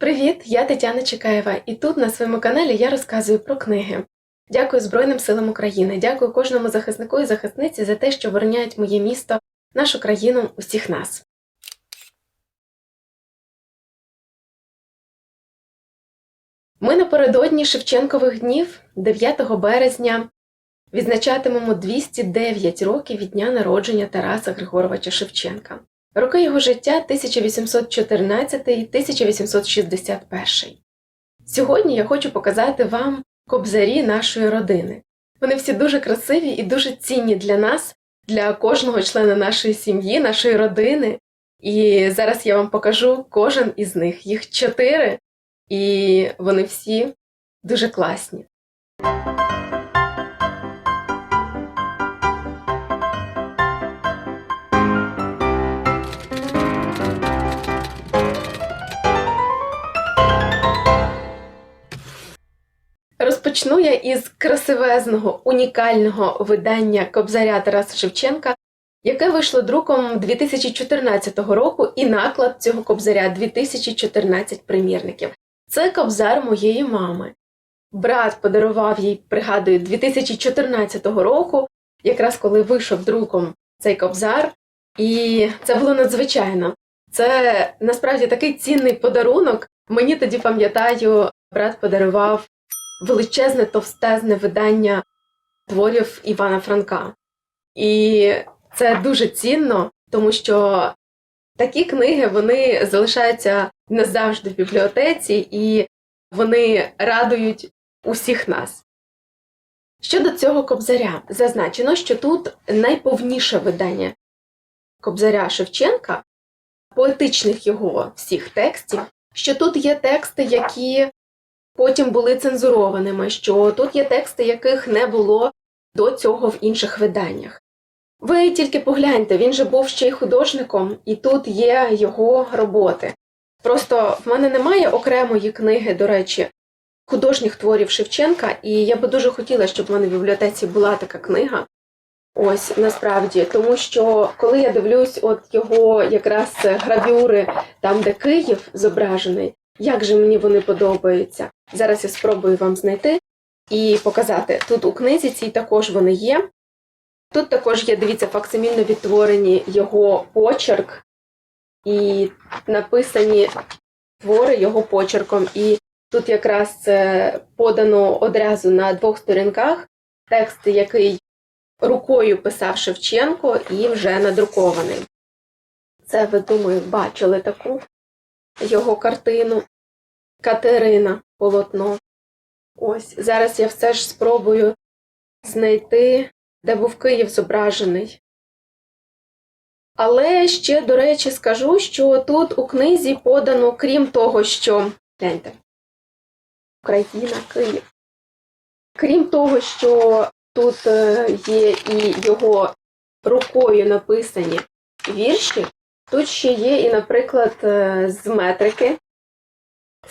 Привіт, я Тетяна Чекаєва, і тут на своєму каналі я розказую про книги. Дякую Збройним силам України, дякую кожному захиснику і захисниці за те, що обороняють моє місто, нашу країну, усіх нас. Ми напередодні Шевченкових днів 9 березня відзначатимемо 209 років від дня народження Тараса Григоровича Шевченка. Роки його життя 1814-1861. Сьогодні я хочу показати вам кобзарі нашої родини. Вони всі дуже красиві і дуже цінні для нас, для кожного члена нашої сім'ї, нашої родини. І зараз я вам покажу кожен із них. Їх чотири, і вони всі дуже класні. Розпочну я із красивезного, унікального видання Кобзаря Тараса Шевченка, яке вийшло друком 2014 року, і наклад цього кобзаря 2014 примірників. Це кобзар моєї мами. Брат подарував їй, пригадую, 2014 року, якраз коли вийшов друком цей кобзар, і це було надзвичайно. Це насправді такий цінний подарунок. Мені тоді пам'ятаю, брат подарував величезне товстезне видання творів Івана Франка. І це дуже цінно, тому що такі книги вони залишаються назавжди в бібліотеці і вони радують усіх нас. Щодо цього кобзаря, зазначено, що тут найповніше видання кобзаря Шевченка, поетичних його всіх текстів, що тут є тексти, які потім були цензурованими, що тут є тексти, яких не було до цього в інших виданнях. Ви тільки погляньте, він же був ще й художником, і тут є його роботи. Просто в мене немає окремої книги, до речі, художніх творів Шевченка, і я би дуже хотіла, щоб в мене в бібліотеці була така книга. Ось насправді, тому що коли я дивлюсь, от його якраз гравюри, там, де Київ зображений, як же мені вони подобаються. Зараз я спробую вам знайти і показати. Тут у книзі цій також вони є. Тут також є, дивіться, факсимільно відтворені його почерк і написані твори його почерком. І тут якраз це подано одразу на двох сторінках текст, який рукою писав Шевченко і вже надрукований. Це, ви думаю, бачили таку його картину. Катерина полотно. Ось, зараз я все ж спробую знайти, де був Київ зображений. Але ще, до речі, скажу, що тут у книзі подано, крім того, що. Гляньте. Україна, Київ. Крім того, що тут е, є і його рукою написані вірші, тут ще є і, наприклад, е, з метрики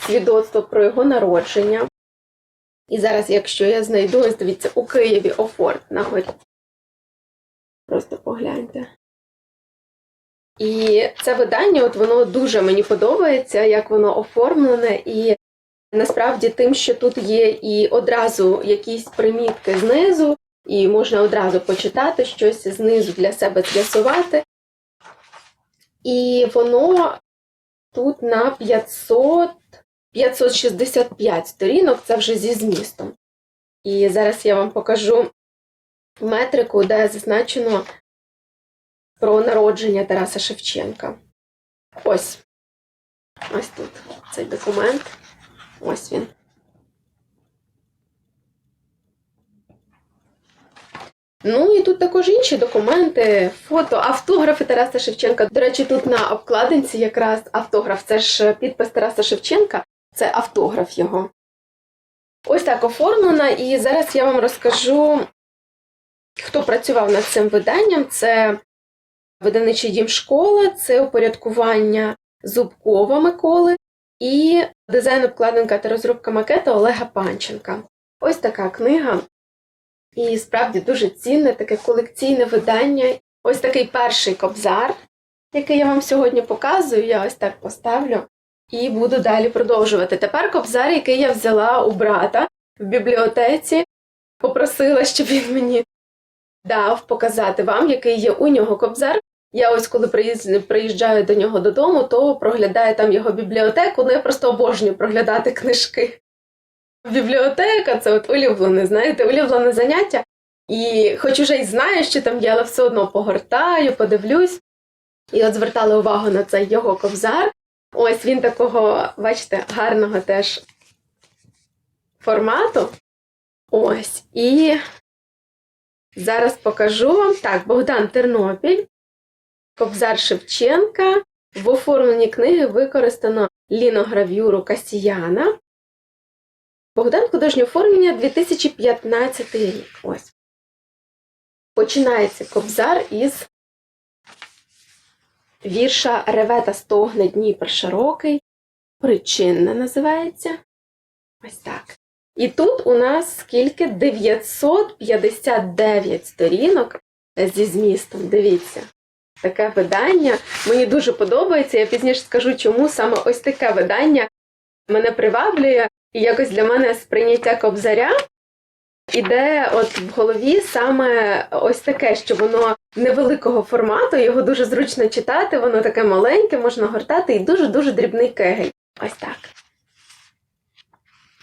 свідоцтво про його народження. І зараз, якщо я знайду, ось дивіться, у Києві Офорт на горі. Просто погляньте. І це видання, от воно дуже мені подобається, як воно оформлене, і насправді тим, що тут є і одразу якісь примітки знизу, і можна одразу почитати щось знизу для себе з'ясувати. І воно тут на 500 565 сторінок це вже зі змістом. І зараз я вам покажу метрику, де зазначено про народження Тараса Шевченка. Ось. Ось тут цей документ. Ось він. Ну і тут також інші документи, фото, автографи Тараса Шевченка. До речі, тут на обкладинці якраз автограф. Це ж підпис Тараса Шевченка, це автограф його. Ось так оформлена. І зараз я вам розкажу, хто працював над цим виданням. Це видавничий дім школа, це упорядкування Зубкова Миколи і дизайн обкладинка та розробка макета Олега Панченка. Ось така книга. І справді дуже цінне таке колекційне видання. Ось такий перший кобзар, який я вам сьогодні показую. Я ось так поставлю. І буду далі продовжувати. Тепер кобзар, який я взяла у брата в бібліотеці, попросила, щоб він мені дав показати вам, який є у нього кобзар. Я ось коли приїжджаю до нього додому, то проглядаю там його бібліотеку. Ну я просто обожнюю проглядати книжки. Бібліотека це от улюблене, знаєте, улюблене заняття. І хоч уже й знаю, що там є, але все одно погортаю, подивлюсь. І от звертали увагу на цей його кобзар. Ось він такого, бачите, гарного теж формату. Ось. І зараз покажу вам. Так, Богдан Тернопіль, Кобзар Шевченка. В оформленні книги використано ліногравюру Касіяна. Богдан художнє оформлення 2015 рік. Ось. Починається кобзар із вірша Ревета стогне Дніпр широкий. Причинна називається. Ось так. І тут у нас скільки? 959 сторінок зі змістом. Дивіться. Таке видання. Мені дуже подобається. Я пізніше скажу, чому саме ось таке видання мене приваблює. І якось для мене сприйняття кобзаря іде от в голові саме ось таке, що воно невеликого формату, його дуже зручно читати, воно таке маленьке, можна гортати і дуже-дуже дрібний кегель. Ось так.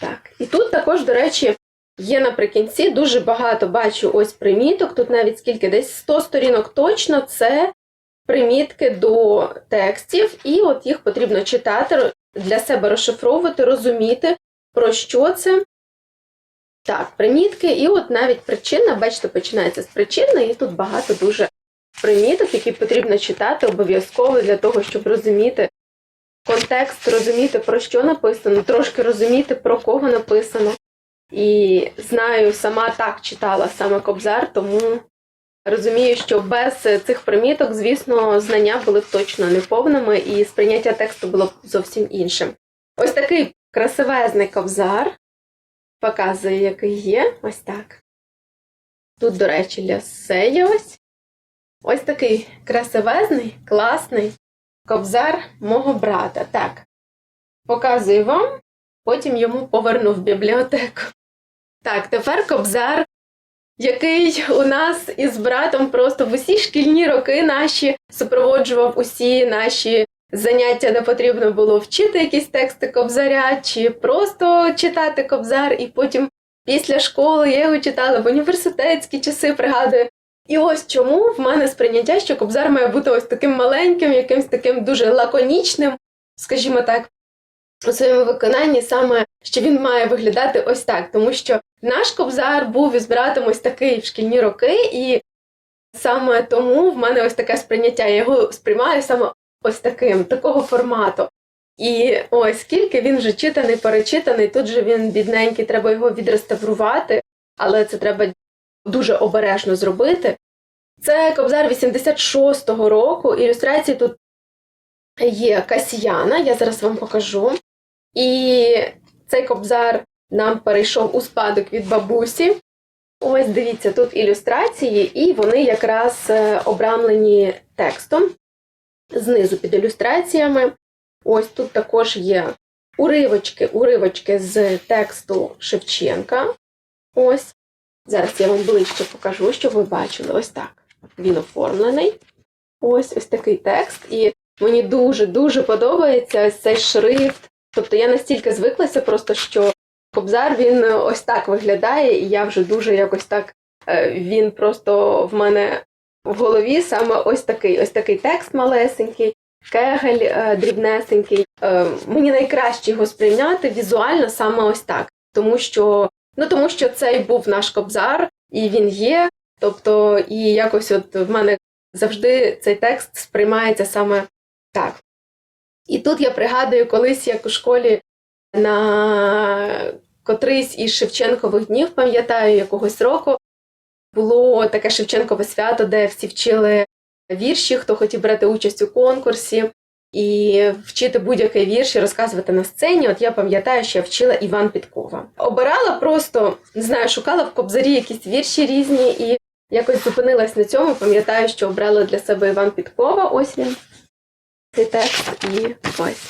Так. І тут також, до речі, є наприкінці дуже багато бачу ось приміток. Тут навіть скільки десь 100 сторінок точно це примітки до текстів, і от їх потрібно читати, для себе розшифровувати, розуміти, про що це. Так, примітки, і от навіть причина, бачите, починається з причини, і тут багато дуже приміток, які потрібно читати обов'язково для того, щоб розуміти контекст, розуміти, про що написано, трошки розуміти, про кого написано. І знаю, сама так читала саме Кобзар, тому розумію, що без цих приміток, звісно, знання були б точно неповними, і сприйняття тексту було б зовсім іншим. Ось такий красивезний Кобзар показує, який є. Ось так. Тут, до речі, лясе є ось. Ось такий красивезний, класний кобзар мого брата. Так. Показую вам, потім йому поверну в бібліотеку. Так, тепер кобзар, який у нас із братом просто в усі шкільні роки наші супроводжував усі наші заняття, де потрібно було вчити якісь тексти кобзаря, чи просто читати кобзар, і потім після школи я його читала в університетські часи, пригадую. І ось чому в мене сприйняття, що кобзар має бути ось таким маленьким, якимсь таким дуже лаконічним, скажімо так, у своєму виконанні, саме що він має виглядати ось так, тому що наш кобзар був із братом ось такий в шкільні роки, і саме тому в мене ось таке сприйняття. Я його сприймаю саме ось таким, такого формату. І ось скільки він вже читаний, перечитаний, тут же він бідненький, треба його відреставрувати, але це треба дуже обережно зробити. Це кобзар 86-го року. Ілюстрації тут є Касіяна, я зараз вам покажу. І цей кобзар нам перейшов у спадок від бабусі. Ось дивіться, тут ілюстрації, і вони якраз е, обрамлені текстом знизу під ілюстраціями. Ось тут також є уривочки, уривочки з тексту Шевченка. Ось. Зараз я вам ближче покажу, щоб ви бачили. Ось так. Він оформлений. Ось ось такий текст. І мені дуже-дуже подобається ось цей шрифт. Тобто я настільки звиклася, просто що Кобзар він ось так виглядає, і я вже дуже якось так. е, Він просто в мене в голові саме ось такий ось такий текст малесенький, кегель е, дрібнесенький. Е, Мені найкраще його сприйняти візуально саме ось так. Тому що, ну тому що цей був наш кобзар, і він є. Тобто, і якось от в мене завжди цей текст сприймається саме так. І тут я пригадую, колись як у школі на котрийсь із Шевченкових днів, пам'ятаю, якогось року, було таке Шевченкове свято, де всі вчили вірші, хто хотів брати участь у конкурсі і вчити будь-який вірш і розказувати на сцені. От я пам'ятаю, що я вчила Іван Підкова. Обирала просто, не знаю, шукала в кобзарі якісь вірші різні і якось зупинилась на цьому. Пам'ятаю, що обрала для себе Іван Підкова. Ось він. Цей текст і ось.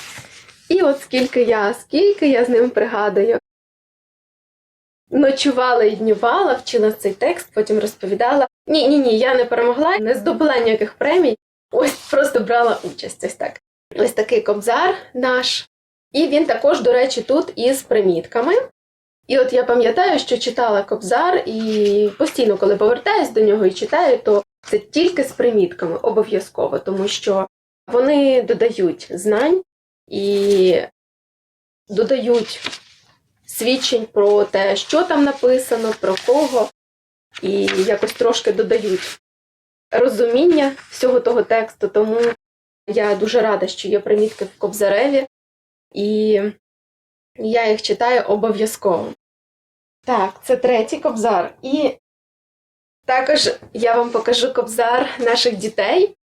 І от скільки я, скільки я з ним пригадую. Ночувала і днювала, вчила цей текст, потім розповідала. Ні, ні, ні, я не перемогла, не здобула ніяких премій. Ось просто брала участь. Ось так. Ось такий кобзар наш. І він також, до речі, тут із примітками. І от я пам'ятаю, що читала кобзар, і постійно, коли повертаюсь до нього і читаю, то це тільки з примітками, обов'язково, тому що вони додають знань і додають свідчень про те, що там написано, про кого, і якось трошки додають розуміння всього того тексту. Тому я дуже рада, що є примітки в Кобзареві, і я їх читаю обов'язково. Так, це третій кобзар. І також я вам покажу кобзар наших дітей.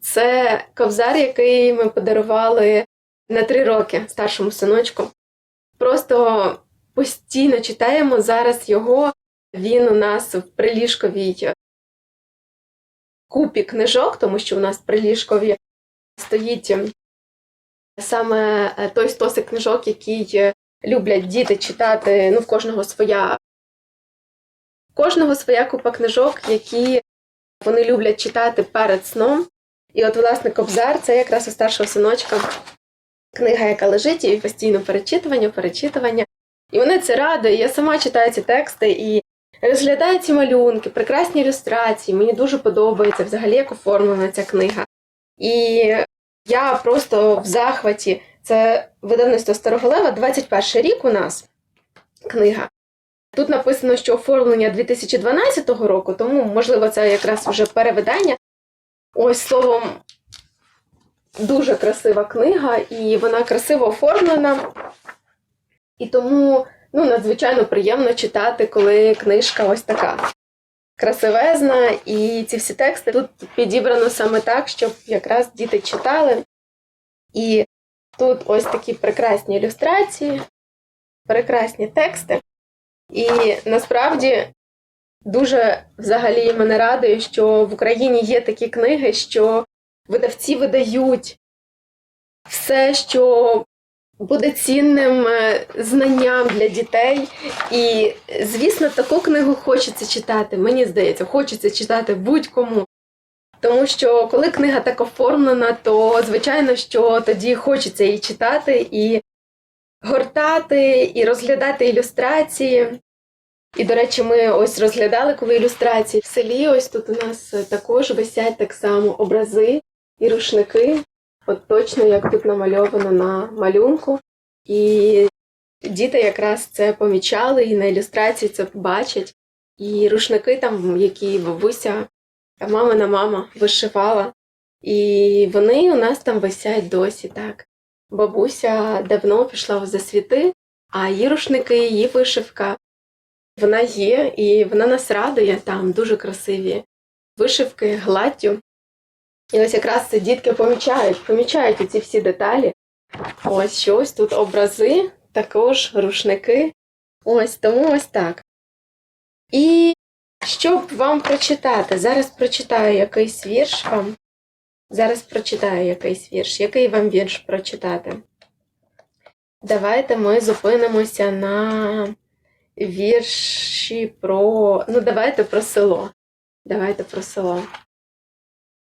Це кобзар, який ми подарували на три роки старшому синочку. Просто постійно читаємо зараз його. Він у нас в приліжковій купі книжок, тому що у нас в приліжкові стоїть саме той стосик книжок, який люблять діти читати. Ну, в кожного своя. Кожного своя купа книжок, які вони люблять читати перед сном. І от, власне, Кобзар це якраз у старшого синочка книга, яка лежить, і постійно перечитування, перечитування. І мене це радує. Я сама читаю ці тексти і розглядаю ці малюнки, прекрасні ілюстрації. Мені дуже подобається взагалі, як оформлена ця книга. І я просто в захваті. Це видавництво Староголева, 21 рік у нас книга. Тут написано, що оформлення 2012 року, тому, можливо, це якраз вже перевидання. Ось словом, дуже красива книга, і вона красиво оформлена. І тому ну, надзвичайно приємно читати, коли книжка ось така красивезна. І ці всі тексти тут підібрано саме так, щоб якраз діти читали. І тут ось такі прекрасні ілюстрації, прекрасні тексти. І насправді дуже взагалі мене радує, що в Україні є такі книги, що видавці видають все, що буде цінним е, знанням для дітей. І, звісно, таку книгу хочеться читати. Мені здається, хочеться читати будь-кому. Тому що коли книга так оформлена, то звичайно, що тоді хочеться її читати і гортати, і розглядати ілюстрації. І, до речі, ми ось розглядали, коли ілюстрації в селі. Ось тут у нас також висять так само образи і рушники, от точно як тут намальовано на малюнку. І діти якраз це помічали і на ілюстрації це бачать. І рушники там, які бабуся, мамина мама вишивала. І вони у нас там висять досі так. Бабуся давно пішла в засвіти, а її рушники, її вишивка, вона є, і вона нас радує там дуже красиві вишивки, гладдю. І ось якраз це дітки помічають, помічають ці всі деталі. Ось щось тут образи, також рушники. Ось тому ось так. І щоб вам прочитати, зараз прочитаю якийсь вірш вам. Зараз прочитаю якийсь вірш. Який вам вірш прочитати? Давайте ми зупинимося на вірші про. Ну, давайте про село. Давайте про село.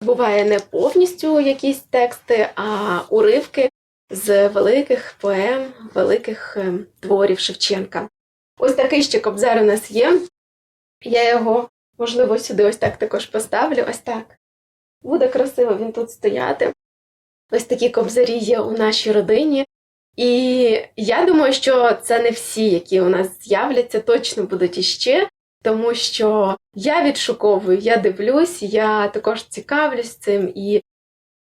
буває не повністю якісь тексти, а уривки з великих поем, великих ем, творів Шевченка. Ось такий ще кобзар у нас є. Я його, можливо, сюди ось так також поставлю. Ось так. Буде красиво він тут стояти. Ось такі кобзарі є у нашій родині. І я думаю, що це не всі, які у нас з'являться, точно будуть іще, тому що я відшуковую, я дивлюсь, я також цікавлюсь цим, і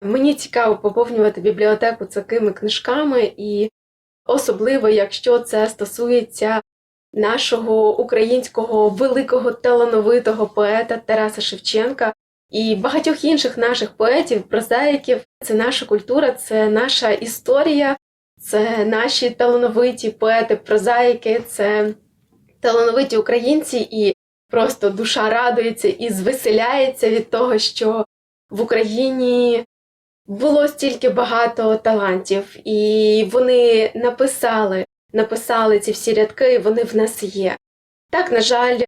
мені цікаво поповнювати бібліотеку такими книжками. І особливо якщо це стосується нашого українського великого талановитого поета Тараса Шевченка і багатьох інших наших поетів, прозаїків. Це наша культура, це наша історія, це наші талановиті поети, прозаїки, це талановиті українці, і просто душа радується і звеселяється від того, що в Україні було стільки багато талантів, і вони написали, написали ці всі рядки, і вони в нас є. Так, на жаль,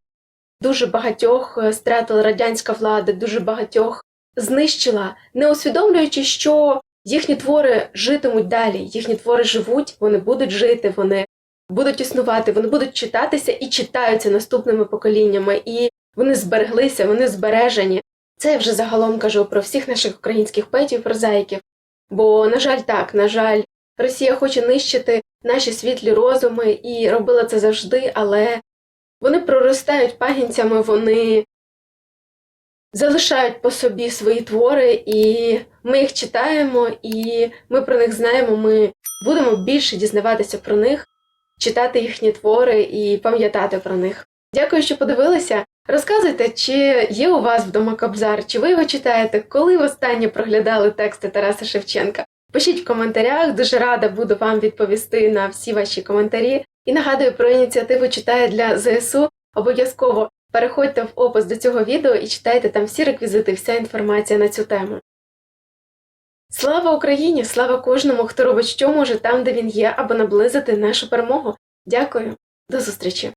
дуже багатьох е, стратила радянська влада, дуже багатьох знищила, не усвідомлюючи, що їхні твори житимуть далі, їхні твори живуть, вони будуть жити, вони будуть існувати, вони будуть читатися і читаються наступними поколіннями, і вони збереглися, вони збережені. Це я вже загалом кажу про всіх наших українських поетів, прозаїків. Бо, на жаль, так, на жаль, Росія хоче нищити наші світлі розуми і робила це завжди, але вони проростають пагінцями, вони залишають по собі свої твори, і ми їх читаємо, і ми про них знаємо. Ми будемо більше дізнаватися про них, читати їхні твори і пам'ятати про них. Дякую, що подивилися. Розказуйте, чи є у вас вдома Кобзар, чи ви його читаєте, коли востаннє проглядали тексти Тараса Шевченка? Пишіть в коментарях, дуже рада буду вам відповісти на всі ваші коментарі. І нагадую про ініціативу читає для ЗСУ. Обов'язково переходьте в опис до цього відео і читайте там всі реквізити, вся інформація на цю тему. Слава Україні! Слава кожному, хто робить що може там, де він є, аби наблизити нашу перемогу. Дякую, до зустрічі!